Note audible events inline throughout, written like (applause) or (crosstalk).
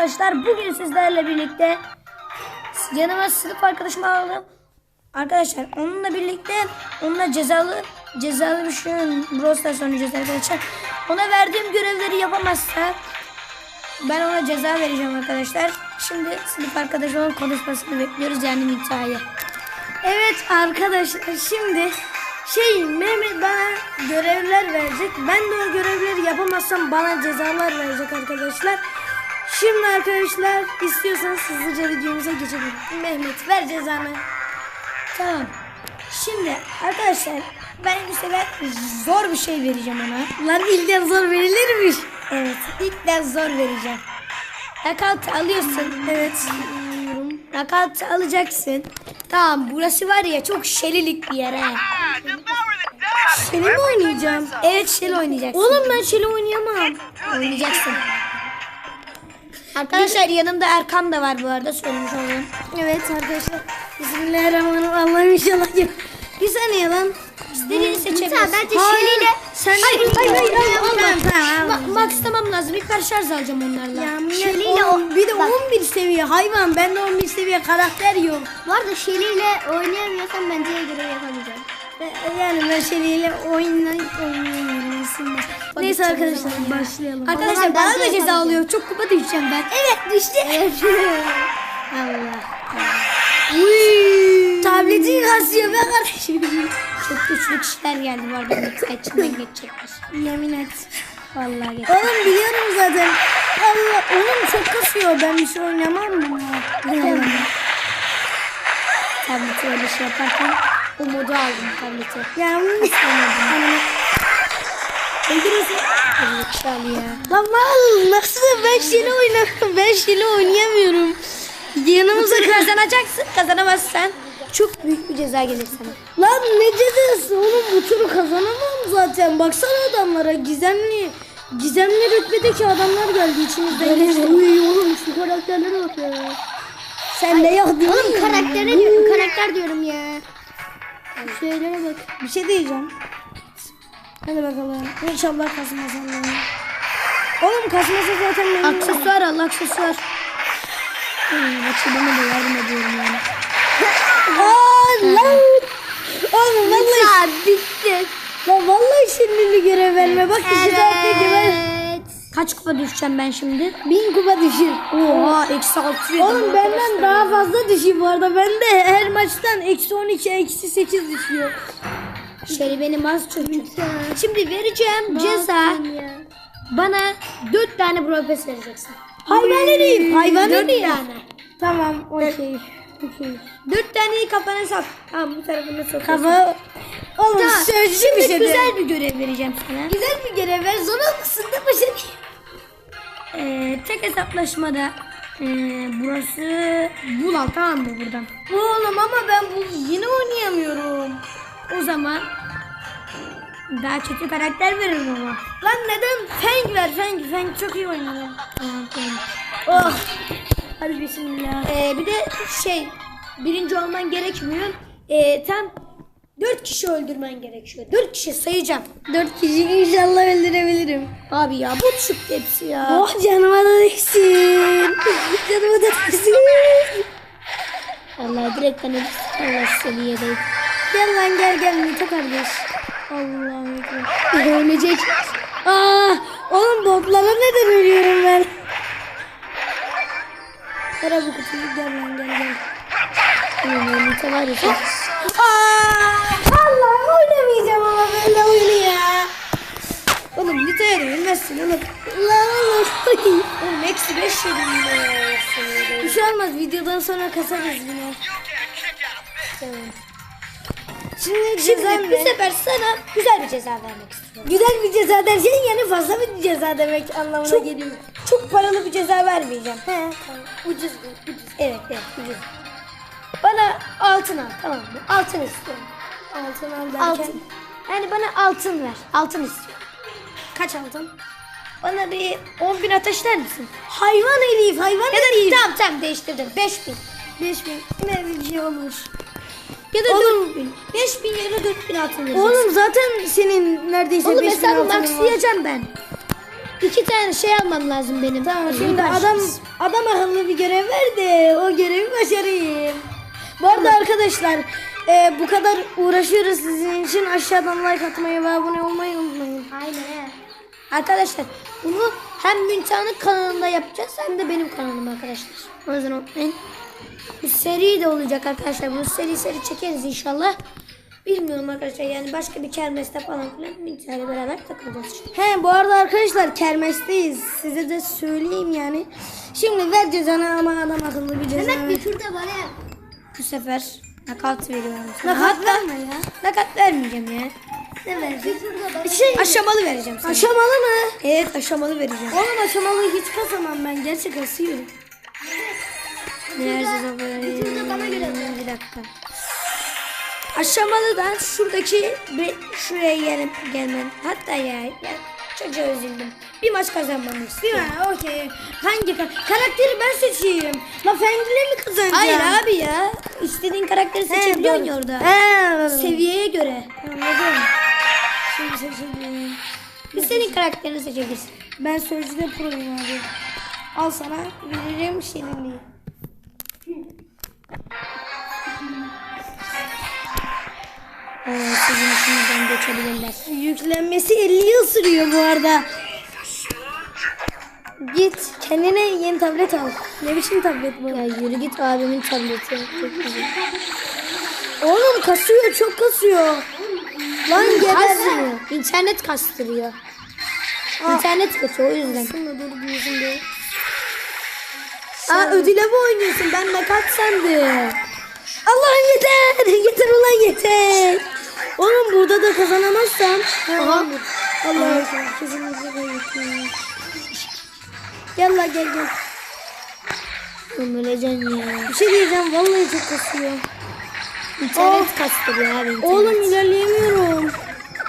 arkadaşlar. Bugün sizlerle birlikte yanıma sınıf arkadaşımı aldım. Arkadaşlar onunla birlikte onunla cezalı cezalı bir şey Brawl Stars oynayacağız arkadaşlar. Ona verdiğim görevleri yapamazsa ben ona ceza vereceğim arkadaşlar. Şimdi sınıf arkadaşımın konuşmasını bekliyoruz yani Nita'yı. Evet arkadaşlar şimdi şey Mehmet bana görevler verecek. Ben de o görevleri yapamazsam bana cezalar verecek arkadaşlar. Şimdi arkadaşlar istiyorsanız hızlıca videomuza geçelim. Mehmet ver cezanı. Tamam. Şimdi arkadaşlar ben bu sefer zor bir şey vereceğim ona. Lan ilkten zor verilir mi? Evet ilkten zor vereceğim. Nakalt alıyorsun. Evet. Nakalt alacaksın. Tamam burası var ya çok şelilik bir yer he. Şeli mi oynayacağım? Evet şeli oynayacaksın. Oğlum ben şeli oynayamam. Oynayacaksın. Arkadaşlar yanımda Erkan da var bu arada söylemiş olayım. Evet arkadaşlar. Bismillahirrahmanirrahim. İnşallah. Bir saniye lan. İstediğini seçebilirsin. bence Hayır. Şeli'yle- Sen Hayır, hayır, hayır, hayır, tamam, Allah. tamam, tamam. Ma- Max tamam lazım. İlk ben şarj alacağım onlarla. Ya, Şeli'yle on- bir de bak. 11 seviye hayvan. Bende 11 seviye karakter yok. Bu arada ile oynayamıyorsan bence görev yapamayacağım. E, Yani ben oynayıp oynayamıyorum. Neyse arkadaşlar başlayalım. Arkadaşlar bana da ceza alıyor. Çok kupa düşeceğim ben. Evet düştü. Allah. (laughs) Tabletin kasıyor be kardeşim. Çok güçlü kişiler geldi bu arada. Birkaç içinden geçecekler. Yemin et. Vallahi geç. Oğlum biliyorum zaten. Allah oğlum çok kasıyor. Ben bir şey oynamam mı? Oynamam. Tableti öyle şey yaparken o modu aldım tableti. Ya bunu. Öldürüyorsun. Ya. Lan mal nasıl ben şili oynamıyorum. (laughs) Ben şili oynayamıyorum. Yanımıza (laughs) kazanacaksın. Kazanamazsan çok büyük bir ceza gelir sana. Lan ne cezası oğlum bu turu kazanamam zaten. Baksana adamlara gizemli gizemli rütbedeki adamlar geldi içimizden. Uy oğlum şu karakterlere bak ya. Sen de yok değil Oğlum karaktere diyorum, karakter diyorum ya. Şeylere bak. Bir şey diyeceğim. Hadi bakalım. İnşallah kasmaz Allah'ım. Oğlum kasmasa zaten benim... Aksesuar al aksesuar. Hmm, Rakibime de yardım ediyorum yani. Aa lan. Oğlum vallahi... Bitti. Lan vallahi şimdi bir görev verme. Bak iki saatte gibi. Evet. Kaç kupa düşeceğim ben şimdi? Bin kupa düşür. Oha eksi altı Oğlum benden daha fazla düşüyor bu arada. Ben de her maçtan eksi on iki, eksi sekiz düşüyor. Şöyle benim az çocuk. Şimdi vereceğim ceza. Bana dört tane Pass vereceksin. Hayvan herif. Hayvan herif. tane. Tamam okey. Dört taneyi kafana sok. Tamam bu tarafına sok. Kafa. Oğlum Tamam, şimdi bir şey güzel bir görev vereceğim sana. Güzel bir görev ver. Zona mi seni? Ee, tek hesaplaşmada ee, burası bul al tamam mı buradan? Oğlum ama ben bu yine oynayamıyorum. O zaman daha kötü karakter veririm ama. Lan neden? Feng ver Feng. Feng çok iyi oynuyor. Tamam Feng. Oh. Hadi bismillah. Ee, bir de şey birinci olman gerekmiyor. Ee, tam dört kişi öldürmen gerekiyor. Dört kişi sayacağım. Dört kişi inşallah öldürebilirim. Abi ya bu çıktı hepsi ya. Oh canıma da değsin. (laughs) canıma da değsin. Allah direkt ben Allah seviyedeyim. Gel lan gel gel Mito kardeş. Allah'ım. Ölecek. Aa, oğlum botlara neden ölüyorum ben? Ara bu kutuyu gel lan gel gel. Oğlum Mito var ya sen. Aa, Allah oynamayacağım ama böyle oyunu ya. Oğlum Nita'ya da ölmezsin oğlum. Lan oğlum. Eksi beş yedim be. Bir şey olmaz videodan sonra kasarız yine. Tamam. Şimdi, Şimdi bu sefer sana güzel bir ceza vermek istiyorum. Güzel bir ceza dersen yani fazla bir ceza demek anlamına çok, geliyor. Çok paralı bir ceza vermeyeceğim. He tamam. Ucuz ucuz. Evet evet ucuz. Bana altın al tamam mı? Altın istiyorum. Altın al derken? Altın. Yani bana altın ver. Altın istiyorum. Kaç altın? Bana bir 10 bin ateşler misin? Hayvan herif, hayvan ya herif. Tamam tamam değiştirdim. 5 bin. 5 bin. Ne bir şey olur. Ya da 4 bin. 5 bin ya da 4 bin altın vereceksin. Oğlum zaten senin neredeyse Oğlum 5 bin hesabı altının var. ben. iki tane şey almam lazım benim. Tamam şimdi adam adam akıllı bir görev verdi. O görevi başarayım. Bu arada arkadaşlar e, bu kadar uğraşıyoruz sizin için aşağıdan like atmayı ve abone olmayı unutmayın. Aynen. Arkadaşlar bunu hem Müntan'ın kanalında yapacağız hem de benim kanalımda arkadaşlar. O yüzden unutmayın. Bu seri de olacak arkadaşlar. Bu seri seri çekeriz inşallah. Bilmiyorum arkadaşlar yani başka bir kermeste falan filan Müntan'la beraber takılacağız işte. He bu arada arkadaşlar kermesteyiz. Size de söyleyeyim yani. Şimdi ver cezanı ama adam akıllı bir ceza. Mehmet bir tur da bana yap. Bu sefer nakat veriyorum sana. Nakat verme ya. nakat vermeyeceğim ya. Ne ver? Bir tur da bana Şey, Aşamalı vereceğim sana. aşamalı mı? Evet aşamalı vereceğim. Oğlum aşamalı hiç kasamam ben. Gerçek kasıyorum. Nerede zafer? bir tur da bana göre. Bir dakika. Aşamalıdan şuradaki bir şuraya gelip gelmem. Hatta ya, ya çocuğa üzüldüm. Bir maç kazanmamı istiyorum. mi? Okey. Hangi kar- karakteri ben seçeyim? La Fengli mi kazanacağım? Hayır abi ya. İstediğin karakteri seçebiliyorsun ya orada. He. Seviyeye göre. Anladım. Şimdi seçelim. İstediğin karakterini seçebilirsin. Ben sözcüde proyum abi. Al sana veririm şirinliği. Oo, sizin işinizden geçebilirler. Yüklenmesi 50 yıl sürüyor bu arada. Git kendine yeni tablet al. Ne biçim tablet bu? Ya yürü git abimin tableti. Çok güzel. Oğlum kasıyor çok kasıyor. Lan geber. Kasmıyor. İnternet kastırıyor. İnternet kötü o yüzden. Şunu dur diyorsun be. Aa ödüle mi oynuyorsun? Ben ne kaç sandım. Allah'ım yeter. Yeter ulan yeter. Oğlum burada da kazanamazsam. Aha. Allah'ım kesinlikle kaybettim. Gel la gel gel. Oğlum öleceksin ya. Bir şey diyeceğim vallahi çok kasıyor. İnternet kastırıyor abi. internet. Oğlum ilerleyemiyorum.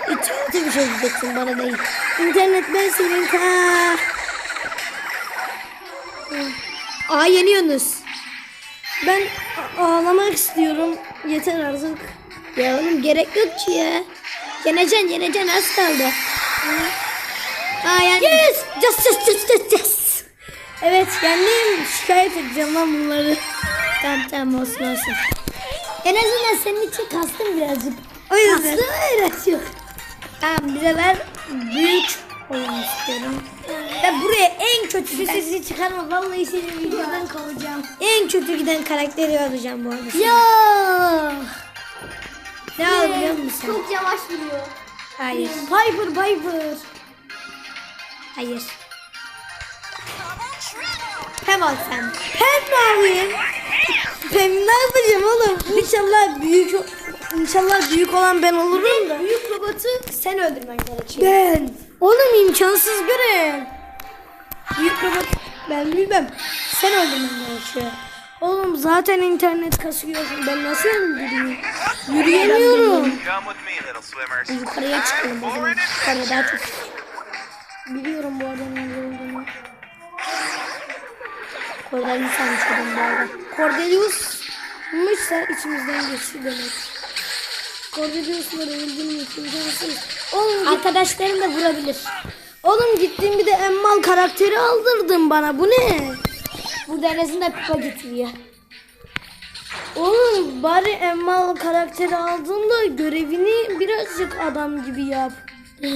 İnternete bir şey diyeceksin bana değil. İnternet ben senin ka. Aa yeniyorsunuz. Ben ağlamak istiyorum. Yeter artık. Ya oğlum gerek yok ki ya. Yeneceksin yeneceksin az kaldı. Aa yani. Yes! Yes yes yes yes yes. Evet yendim. Şikayet edeceğim lan bunları. Tamam tamam olsun olsun. En azından senin için kastım birazcık. O yüzden. Kastım evet yok. Tamam bize ver büyük oyun istiyorum. Ben buraya en kötü giden, sesi çıkarma. Vallahi seni videodan kovacağım. en kötü giden karakteri alacağım bu arada. Ya. Ne al biliyor musun? Çok yavaş vuruyor. Hayır. Piper Piper. Hayır. Hem al sen. Pem alayım? Pem ne yapacağım oğlum? İnşallah büyük İnşallah büyük olan ben olurum da. Büyük robotu sen öldürmen gerekiyor. Ben. Oğlum imkansız görev. Büyük robot Ben bilmem. sen öldürmen gerekiyor. Oğlum zaten internet kasıyorsun. Ben nasıl öldüreyim? Yürüyemiyorum. Yukarıya çıkalım o zaman. Yukarıya daha çok. Biliyorum bu arada nerede olduğunu. Oradan insan çıkalım bu arada. Cordelius'muşsa içimizden geçti demek. Cordelius'ları öldürmek imkansız. Oğlum, git, Arkadaşların da vurabilir. oğlum gittin bir de emmal karakteri aldırdın bana. Bu ne? Burada en azından pipa getiriyor. Oğlum bari emmal karakteri aldın da görevini birazcık adam gibi yap. (laughs)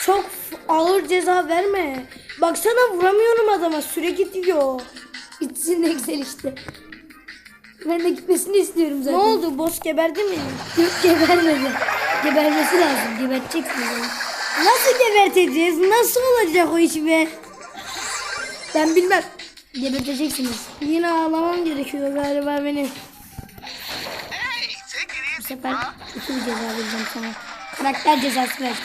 Çok ağır ceza verme. Baksana vuramıyorum adama süre gidiyor. Gitsin ne güzel işte. Ben de gitmesini istiyorum Ne zaten. oldu? Boss geberdi mi? Yok gebermedi. Gebermesi lazım. Geberteceksin. Nasıl geberteceğiz? Nasıl olacak o iş be? Ben bilmem. Geberteceksiniz. Yine ağlamam gerekiyor galiba benim. Bu sefer kötü bir ceza vereceğim sana. Karakter cezası vereceğim.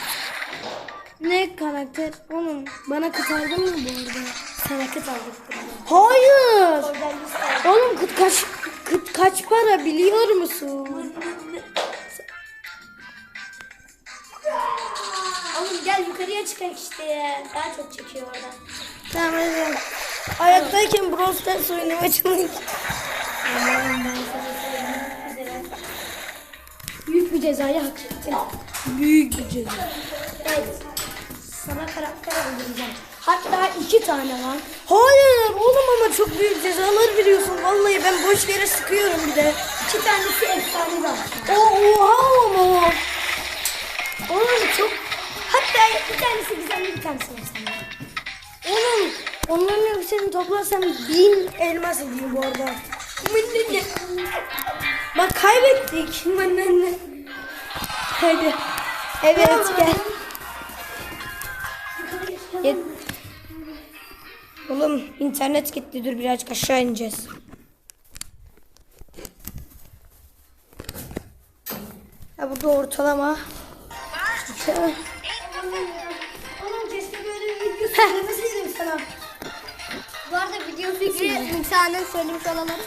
Ne karakter? Oğlum bana kıtardın mı bu arada? Sana aldırttım. Hayır. Oğlum kıt kaç kıt kaç para biliyor musun? Oğlum gel yukarıya çıkar işte. Daha çok çekiyor oradan. Tamam hadi. Ayaktayken Brawl Stars oynamaya üzere. Büyük bir cezayı hak ettin. Büyük bir ceza. Evet. Sana karakter öldüreceğim. Hatta iki tane var. Hayır oğlum ama çok büyük cezalar veriyorsun. Vallahi ben boş yere sıkıyorum bir de. İki tanesi efsane var. O oha ama. Oğlum çok... Hatta bir tanesi güzel bir tanesi efsane. Oğlum onların hepsini toplarsam bin elmas ediyor bu arada. Bak kaybettik. Hadi. Evet gel. Gel. Oğlum internet gitti dur birazcık aşağı ineceğiz. Ya burada ortalama. Oğlum keşke böyle bir video video fikri imtihanın söylemiş olalım.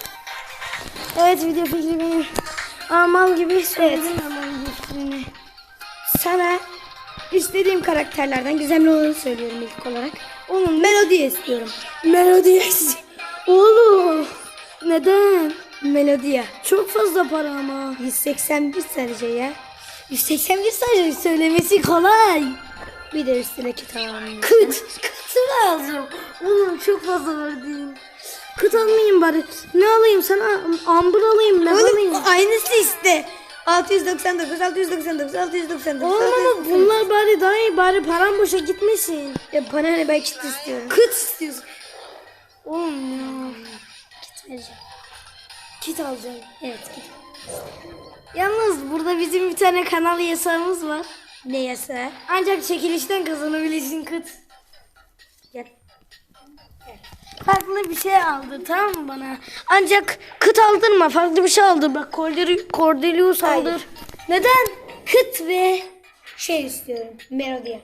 Evet video fikri benim. Amal gibi söyledim amal fikrini. Sana istediğim karakterlerden gizemli olanı söylüyorum ilk olarak. Oğlum Melodiye istiyorum. Melodiye Oğlum. Neden? Melodiye. Çok fazla para ama. 181 sadece ya. 181 sadece söylemesi kolay. Bir de üstüne kit alalım. Kıt. Kıtı lazım. Oğlum çok fazla verdim. Kıt almayayım bari. Ne alayım sana? Ambur alayım ne alayım? Aynısı iste. 699, 699, 699. Oğlum ama bunlar bari daha iyi bari param boşa gitmesin. Ya bana ne ben kit istiyorum. Kıt istiyorsun. Oğlum ya. Kit vereceğim. Kit alacağım. Evet kit. Yalnız burada bizim bir tane kanal yasağımız var. Ne yasa? Ancak çekilişten kazanabilirsin kıt. Farklı bir şey aldı tamam mı bana? Ancak kıt aldırma farklı bir şey aldır. Bak Cordelius, Cordelius Hayır. aldır. Neden? Kıt ve Şey istiyorum. Melodiye.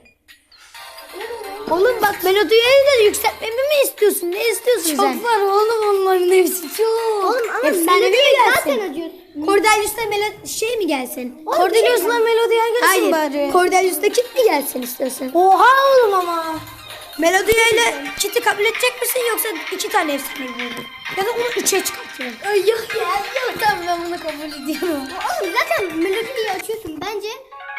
Oğlum bak melodiyi de yükseltmemi mi istiyorsun? Ne istiyorsun Çok sen? var oğlum onların hepsi çok. Oğlum ama melodiyi gelsin? zaten ödüyorsun. Cordelius'ta melo- şey mi gelsin? Cordelius'la melodiye gelsin Hayır. bari. Cordelius'ta kit mi gelsin istiyorsun? Oha oğlum ama. Melodiye ile kiti kabul edecek misin yoksa iki tane efsane mi verelim? Ya da onu üçe çıkartıyorum. Ay yok ya yok tamam ben bunu kabul ediyorum. Oğlum zaten melodiyi açıyorsun bence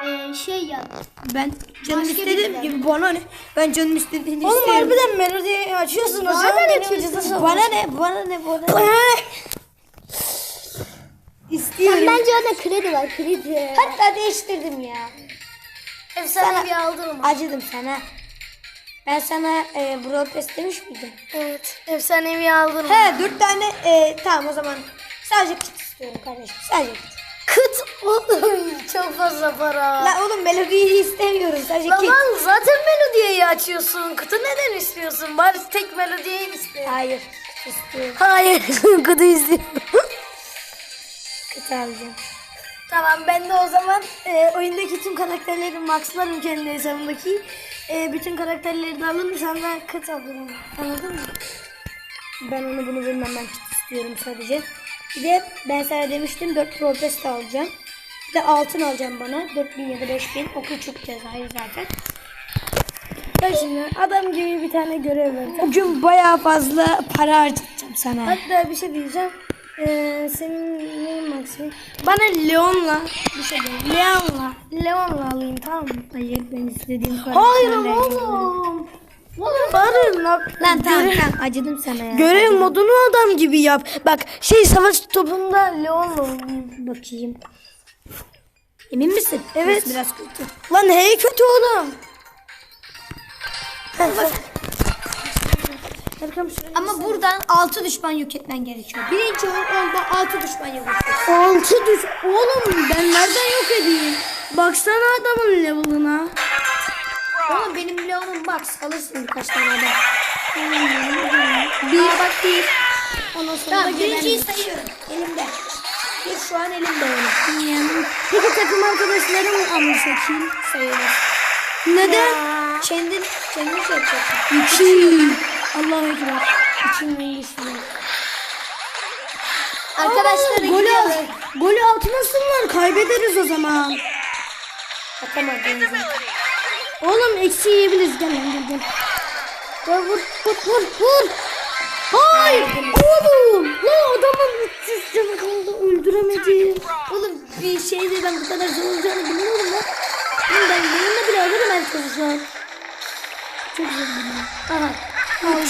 e, şey yap. Ben canım Başka istediğim gibi bana ne? Ben canım istediğini Oğlum istiyorum. harbiden melodiyi açıyorsun o zaman. Zaten benim açıyorsun. Bana ne? Bana ne? Bana ne? Bana ne? İstiyorum. Bence orada kredi var kredi. Hatta değiştirdim ya. Efsane bir aldırma. Acıdım sana. Ben sana e, Brawl Pass demiş miydim? Evet. Efsanevi aldırma. He dört tane e, tamam o zaman sadece kit istiyorum kardeşim. Sadece kit. Kıt oğlum çok fazla para. La oğlum melodiyi istemiyorum sadece kit. Lan zaten melodiyeyi açıyorsun. Kıtı neden istiyorsun? Bari tek melodiyeyi iste. Hayır istiyorum. Hayır. (laughs) Kıtı istiyorum. Kit alacağım. tamam ben de o zaman e, oyundaki tüm karakterleri maxlarım kendi hesabımdaki. E, bütün karakterleri de alırım sana kıt alırım. Anladın mı? Ben onu bunu bilmem ben istiyorum sadece. Bir de ben sana demiştim 4 Brawl Pass de alacağım. Bir de altın alacağım bana. 4000 ya da 5000. O küçük cezayı zaten. Ben şimdi adam gibi bir tane görev verdim. Bugün bayağı fazla para harcayacağım sana. Hatta bir şey diyeceğim. Ee, senin Maxi? Bana Leon'la bir şey diyeyim. Leon'la. Leon'la alayım tamam mı? Hayır ben istediğim Hayır karakterleri- oğlum. Oğlum bari lan. Lan tamam tamam acıdım sana ya. Görev modunu adam gibi yap. Bak şey savaş topunda Leon'la oynayayım. Bakayım. Emin misin? Evet. Biraz kötü. Lan hey kötü oğlum. Şuraya. Ama buradan 6 düşman yok etmen gerekiyor. Birinci olma 6 düşman yok et. Altı düş. Oğlum ben nereden yok edeyim? Baksana adamın level'ına. Oğlum benim Leon'um Max alırsın birkaç tane adam. Bir bak bir. Ondan sonra Tamam birinciyi sayıyorum. Elimde. Bir şu an elimde benim. Peki takım arkadaşlarım anlaşılır. Sayılır. Neden? Kendin, kendin şey yapacaksın. İki. Allah'a ekber. İçin iyisini. Arkadaşları golü, gidiyorlar. golü atmasınlar kaybederiz o zaman. Atamadınız. Oğlum eksi yiyebiliriz gel gel gel. Ya vur vur vur vur. Hayır oğlum. Lan adamın 300 canı kaldı öldüremedim. Oğlum bir şeyde ben bu kadar zor olacağını bilmiyorum lan. Ben benimle bile alırım an. Çok zor. Aha. Üç.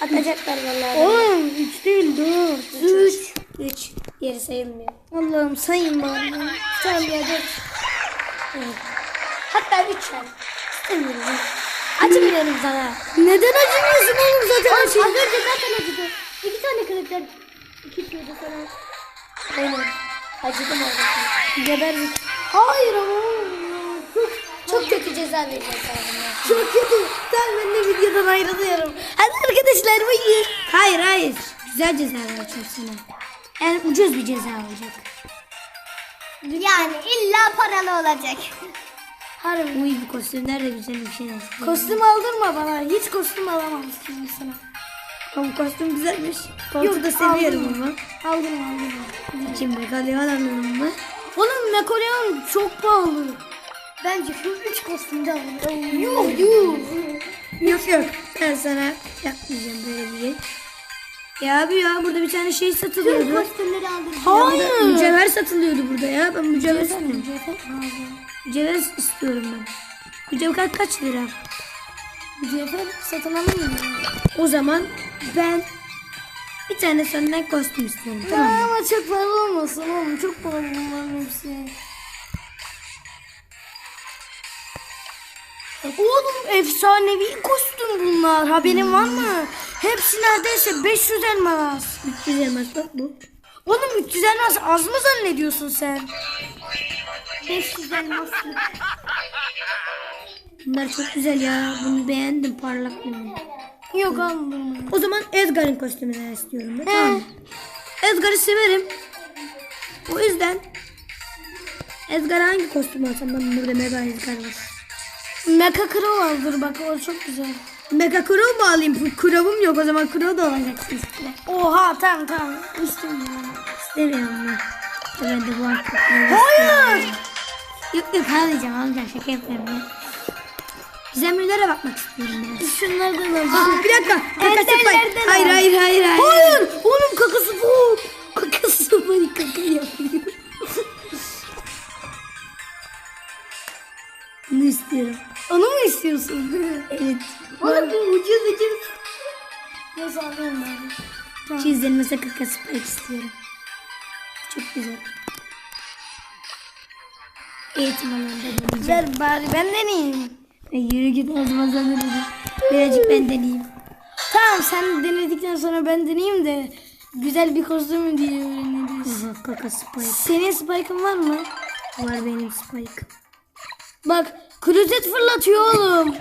Atacaklar vallahi. Oğlum 3 değil 4. 3. 3. Geri sayılmıyor. Allah'ım sayın bari. Tamam ya dur. Evet. Hatta 3 ver. İstemiyorum. Acımıyorum sana. Neden acımıyorsun oğlum zaten Oğlum şey. az önce zaten acıdı. İki tane karakter. İki tane sana. Aynen. Acıdım orada. Geberdik. Hayır ama. Çok Çok kötü ceza bundan. Çok kötü. Tamam ben de videodan ayrılıyorum. Hadi arkadaşlar bugün. Hayır hayır. Güzel ceza vereceğim sana. Yani ucuz bir ceza olacak. Yani illa paralı olacak. Harbi. Uy bu kostümler de güzel bir şey. aslında. Kostüm aldırma bana. Hiç kostüm alamamışsın sana. Ama kostüm güzelmiş. Koltuğu da seviyorum ama. Aldırma aldırma. İçim bakalıyor alalım mı? Oğlum Napoleon çok pahalı. Bence şu üç kostümde alalım. Yuh yuh. Yok yok. Ben sana yapmayacağım böyle bir şey. Ya abi ya burada bir tane şey Tüm satılıyordu. kostümleri aldım. Hayır. Mücevher satılıyordu burada ya. Ben mücevher istiyorum. Mücevher istiyorum ben. Mücevher kaç lira? Mücevher satın mı? O zaman ben bir tane senden kostüm istiyorum tamam mı? Ama çok pahalı olmasın oğlum. Çok pahalı bunların hepsi. Oğlum efsanevi kostüm bunlar. Haberin var mı? Hepsi neredeyse 500 elmas. 300 elmas bak bu. Oğlum 300 elmas az mı zannediyorsun sen? 500 elmaslı. Bunlar çok güzel ya. Bunu beğendim parlak bunu. Yok almıyorum. O zaman Edgar'ın kostümünü istiyorum ben. Tamam? Edgar'ı severim. O yüzden Edgar hangi kostüm alsam ben burada mega Edgar var. Mecha Crow aldır bak o çok güzel. Mega Crow mu alayım? Crow'um yok o zaman Crow da alacaksın üstüne. Oha tamam tamam. İstemiyorum. İstemiyorum ben. Ben de bu Crow'u Hayır. Yok yok almayacağım almayacağım şaka yapıyorum ya. Gizemlilere bakmak istiyorum ben. Şunlardan al. Aa, bir dakika. Kaka Spike. Enderlerden Hayır al. hayır hayır hayır. Hayır. Oğlum kakası bu. Kakası bu. Kaka yapıyor. Bunu istiyorum. Onu mu istiyorsun? (laughs) Evet. Oğlum bu ucuz ucuz. Nasıl alıyorum ben? Çizilmese kaka Spike istiyorum. Çok güzel. Eğitim alanında deneyeceğim. Ver bari ben deneyeyim. E, yürü git zaman sen de Birazcık ben deneyeyim. Tamam sen denedikten sonra ben deneyeyim de güzel bir kostüm diye öğreniriz. Kaka Spike. Senin spike'ın var mı? Var benim Spike. Bak klozet fırlatıyor oğlum.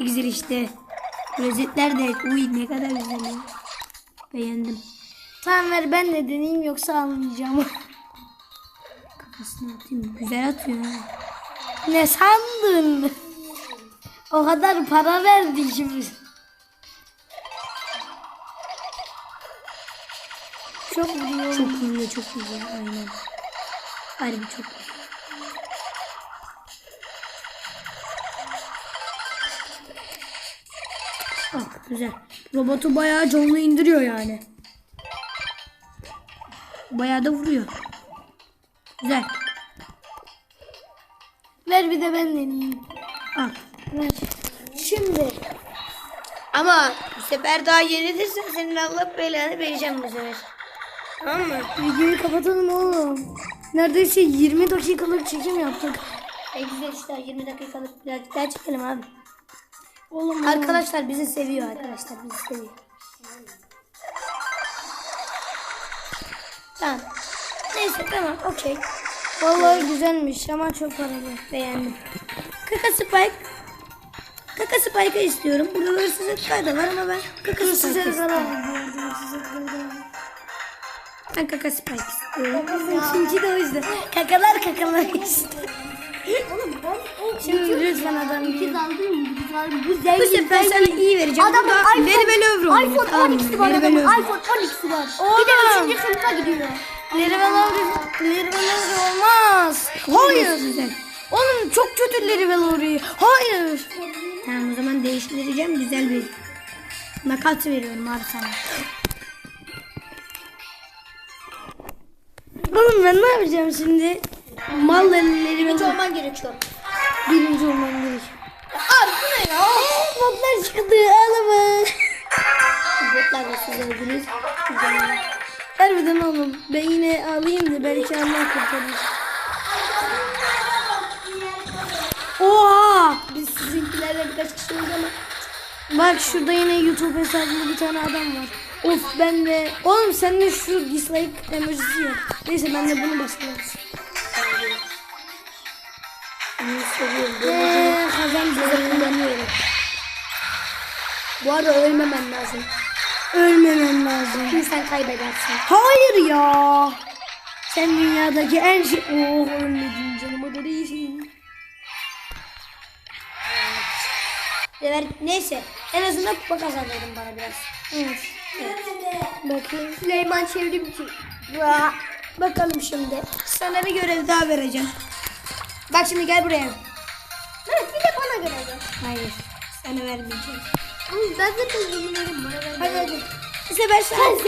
Ne güzel işte. Rozetler de uy ne kadar güzel ya. Beğendim. Tamam ver ben de deneyeyim yoksa almayacağım. (laughs) Kafasına atayım. Güzel atıyor ha. ne sandın? O kadar para verdik şimdi. Çok vuruyor. Çok vuruyor çok güzel aynen. Harbi çok güzel. Robotu bayağı canlı indiriyor yani. Bayağı da vuruyor. Güzel. Ver bir de ben deneyeyim. Al. Ver. Şimdi Ama bu sefer daha yenilirsen senin Allah belanı vereceğim bu sefer. Tamam mı? videoyu kapatalım oğlum. Neredeyse 20 dakikalık çekim yaptık. E güzel işte 20 dakikalık birazcık daha çekelim abi. Oğlum Arkadaşlar bizi seviyor arkadaşlar bizi seviyor. Tamam. Neyse tamam okey. vallahi güzelmiş ama çok paralı. Beğendim. Kaka Spike. Kaka Spike'ı istiyorum. Burada hırsızlıklar da var ama ben Kaka Hırsız Spike ezan istiyorum. Ben Kaka Spike istiyorum. İkinci de o yüzden. Kakalar kakalar işte. Şimdi lütfen adam? Güzel. Bu Bu sefer sana iyi vereceğim. Burada iPhone, Very Well Over iPhone Tamam mı? 12'si var adamın. İPhone 12'si var. Oğlum. Bir de 3. sınıfa gidiyor. Lerivel Auri, Lerivel Auri olmaz. Hayır. Oğlum çok kötü Lerivel Auri. Hayır. Tamam o zaman değiştireceğim. Güzel bir nakat veriyorum abi sana. Oğlum ben ne yapacağım şimdi? Mal Lerivel olman gerekiyor. Birinci olmam gerek. Abi bu ne Botlar çıktı ağlama. Botlar da siz öldünüz. Harbiden oğlum ben yine ağlayayım da belki Allah kurtarır. Oha! Biz sizinkilerle birkaç kişi olduk ama. Bak şurada yine YouTube hesabında bir tane adam var. Of ben de... Oğlum sende şu dislike emojisi yok. Neyse ben de bunu basıyorum. Eee kazandım. Kullanıyorum. Bu arada ölmemen lazım. Ölmemen lazım. Şimdi sen kaybedersin. Hayır ya. Sen dünyadaki en şey... Oh ölmedin canım o da değilsin. Sever, neyse en azından kupa kazandırdın bana biraz. Evet. Bakayım. Süleyman çevrim. Vaa. Bakalım şimdi. Sana bir görev daha vereceğim. Bak şimdi gel buraya. Evet bir de bana göre de. Hayır. Sana vermeyeceğim. Oğlum ben zaten yeminlerim bana ver. Hadi hadi. Bu sefer sana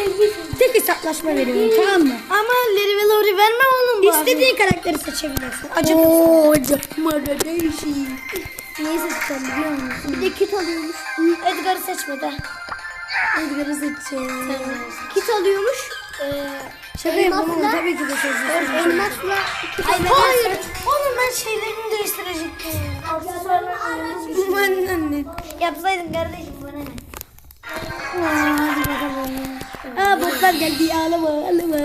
tek hesaplaşma veriyorum tamam mı? Ama Larry ve Lori verme oğlum bari. İstediğin karakteri seçebilirsin. Acı Oo yapma değişik. Neyi seçeceğim biliyor musun? Bir de kit alıyormuş. Edgar'ı seçmedi. Edgar'ı seçeceğim. Kit alıyormuş. Ee, Şaka yapalım elmasla, tabii ki de seçeceğim. elmasla ben Hayır. Oğlum ben şeylerimi değiştirecektim. Aksesuarlarımı Aman Yapsaydın kardeşim bana ne? Hadi bakalım. Aa botlar geldi ağlama ağlama.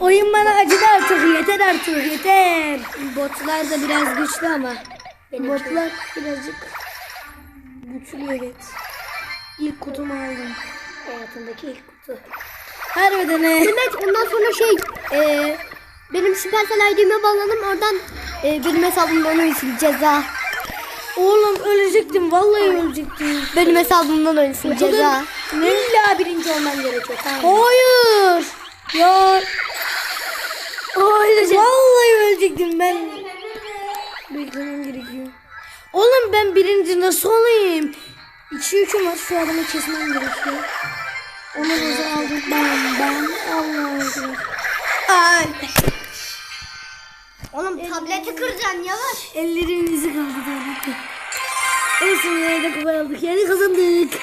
Oyun bana acıdı artık yeter artık yeter. Botlar da biraz güçlü ama. Botlar birazcık güçlü evet. İlk kutumu aldım. Hayatındaki ilk kutu. Harbiden he. Demek ondan sonra şey e, benim Supercell ID'me bağladım oradan e, benim hesabımdan oynasın ceza. Oğlum ölecektim vallahi ölecektim. Benim hesabımdan oynasın ceza. İlla birinci olman gerekiyor. Tamam. Hayır. Ya. Hayır. Vallahi ölecektim ben. Beklemem gerekiyor. Oğlum ben birinci nasıl olayım? İki yüküm var şu adamı kesmem gerekiyor. Onu da aldım. Ben ben Allah'a emanet. Ay. Oğlum tableti kıracaksın yavaş. Ellerimin izi kaldı tabii ki. Olsun yine de kupa aldık. Yani kazandık.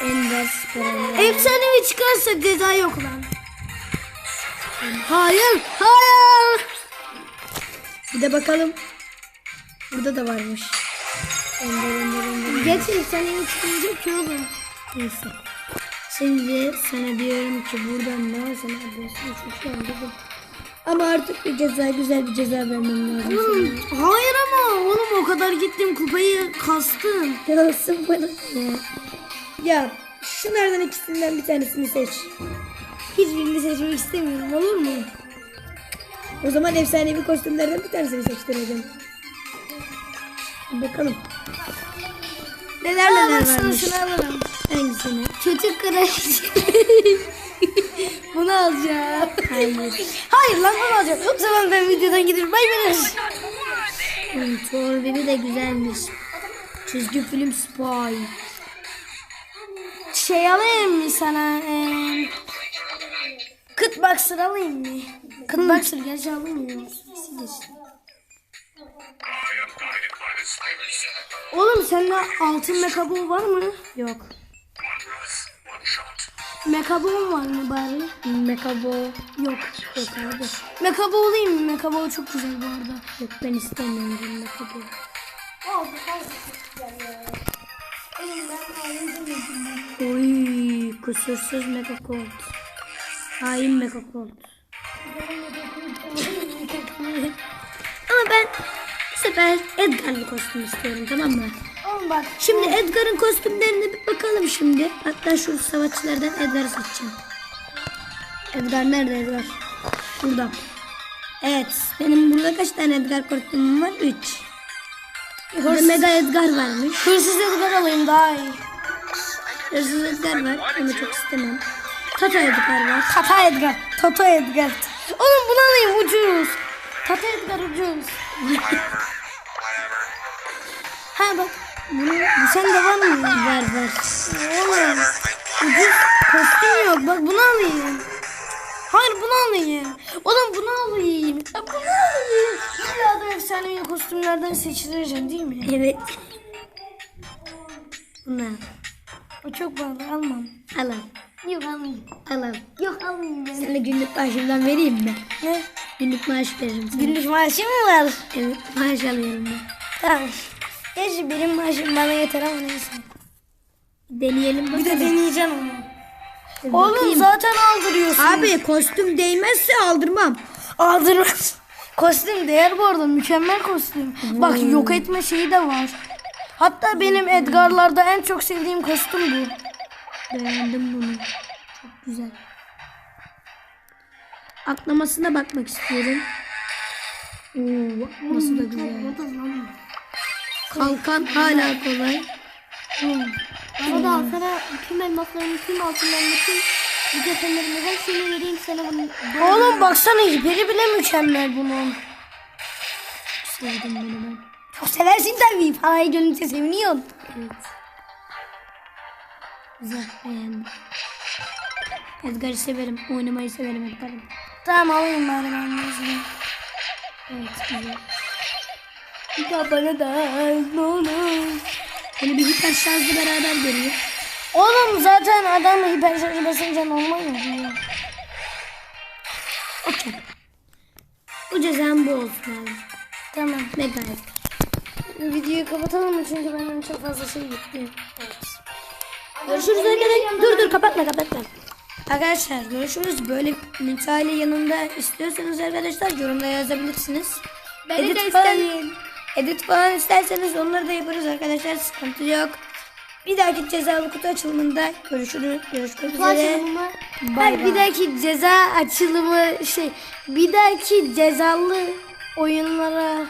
Ender süper Efsanevi çıkarsa ceza yok lan. Hayır, hayır. Bir de bakalım. Burada da varmış. Ender, ender, ender. Geçin sen yeni çıkmayacak ki oğlum. Neyse. Şimdi sana diyorum ki buradan ne olsun adresini çok iyi anladım. Ama artık bir ceza güzel bir ceza vermem lazım. Oğlum, hayır ama oğlum o kadar gittim kupayı kastım. Kalsın bana. Ya. ya şunlardan ikisinden bir tanesini seç. Hiçbirini seçmek istemiyorum olur mu? O zaman efsanevi kostümlerden bir tanesini seçtireceğim. Bakalım. Neler neler varmış. alırım. Hangisini? Kötü kraliçe. (laughs) Bunu alacağım. Hayır. Hayır lan bunu alacağım. O zaman ben videodan gidiyorum. Bay bay. Baby de güzelmiş. Çizgi film Spy. Şey alayım mı sana? Ee, Kıt Boxer alayım mı? Kıt Boxer gerçi alamıyorum. Sesi geçti. Oğlum sende altın mekabo var mı? Yok. Mekabo var mı bari? Mekabo yok. Yok abi. Mekabo olayım mı? Mekabo çok güzel bu arada. Yok ben istemiyorum mekabo. Oy kusursuz mekakolt. Hain mekakolt. (laughs) Ama ben bu sefer Edgar'lı kostüm istiyorum tamam mı? Oğlum bak. Şimdi Edgar'ın kostümlerine bir bakalım şimdi. Hatta şu savaşçılardan Edgar'ı seçeceğim. Edgar nerede Edgar? Burada. Evet. Benim burada kaç tane Edgar kostümüm var? 3. Burada Mega Edgar varmış. Hırsız Edgar alayım daha iyi. Hırsız Edgar var. Onu çok istemem. Tata Edgar var. Tata Edgar. Tata Edgar. Oğlum bunu alayım ucuz. Tata Edgar ucuz. (laughs) Ha bak. Bunu, bu sende var mı? Var var. Oğlum. Ucuz kostüm yok. Bak bunu alayım. Hayır bunu alayım. Oğlum bunu alayım. Ya bunu alayım. İlla da efsanevi kostümlerden seçileceğim değil mi? Evet. Ne? O çok pahalı almam. Al al. Yok almayayım. Al al. Yok almayayım ben. Sana günlük maaşımdan vereyim mi? Ne? Günlük maaş veririm sana. Günlük maaşı mı var? Evet maaş alıyorum ben. Tamam. Gerçi benim maaşım bana yeter ama neyse. Deneyelim Bir bakalım. de deneyeceğim onu. Bir Oğlum bakayım. zaten aldırıyorsun. Abi kostüm değmezse aldırmam. Aldırmaz. (laughs) Kostüm değer bu arada. Mükemmel kostüm. Bak yok etme şeyi de var. Hatta benim Edgar'larda en çok sevdiğim kostüm bu. Beğendim bunu. Çok güzel. Atlamasına bakmak istiyorum. Oo, atması da güzel. Kalkan hala kolay. Bana da sana tüm elmaslarımı, tüm altınlarımı, tüm mücevherlerimi ver seni vereyim sana bunu. Oğlum baksana hiperi bile mükemmel bunun. Sevdim bunu ben. Çok seversin tabii. Parayı görünce seviniyorsun. Evet. Güzel beğendim. Edgar'ı severim. Oynamayı severim Edgar'ı. Tamam alayım bari ben de. Evet güzel. Bir daha bana da ne olur. Hani bir hiper şarjlı beraber geliyor. Oğlum zaten adam hiper şarjı basınca normal oluyor. Okey. Bu cezam bu olsun abi. Tamam. Mega Edgar. Videoyu kapatalım mı çünkü benden çok fazla şey gitti. Görüşürüz arkadaşlar. Dur dur kapatma kapatma. Arkadaşlar görüşürüz. Böyle misali yanında istiyorsanız arkadaşlar yorumda yazabilirsiniz. Beni Edit de isteyin. Edit falan isterseniz onları da yaparız arkadaşlar. Sıkıntı yok. Bir dahaki cezalı kutu açılımında görüşürüz. Görüşmek Bu üzere. açılımı Bay bir dahaki ceza açılımı şey bir dahaki cezalı oyunlara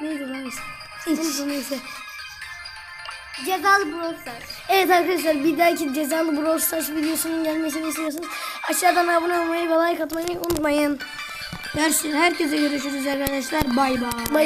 neydi lan? Hiç neyse. cezalı Brawl Stars. Evet arkadaşlar bir dahaki cezalı Brawl Stars videosunun gelmesini istiyorsanız aşağıdan abone olmayı ve like atmayı unutmayın. Görüşürüz. Herkese görüşürüz arkadaşlar. Bay bay.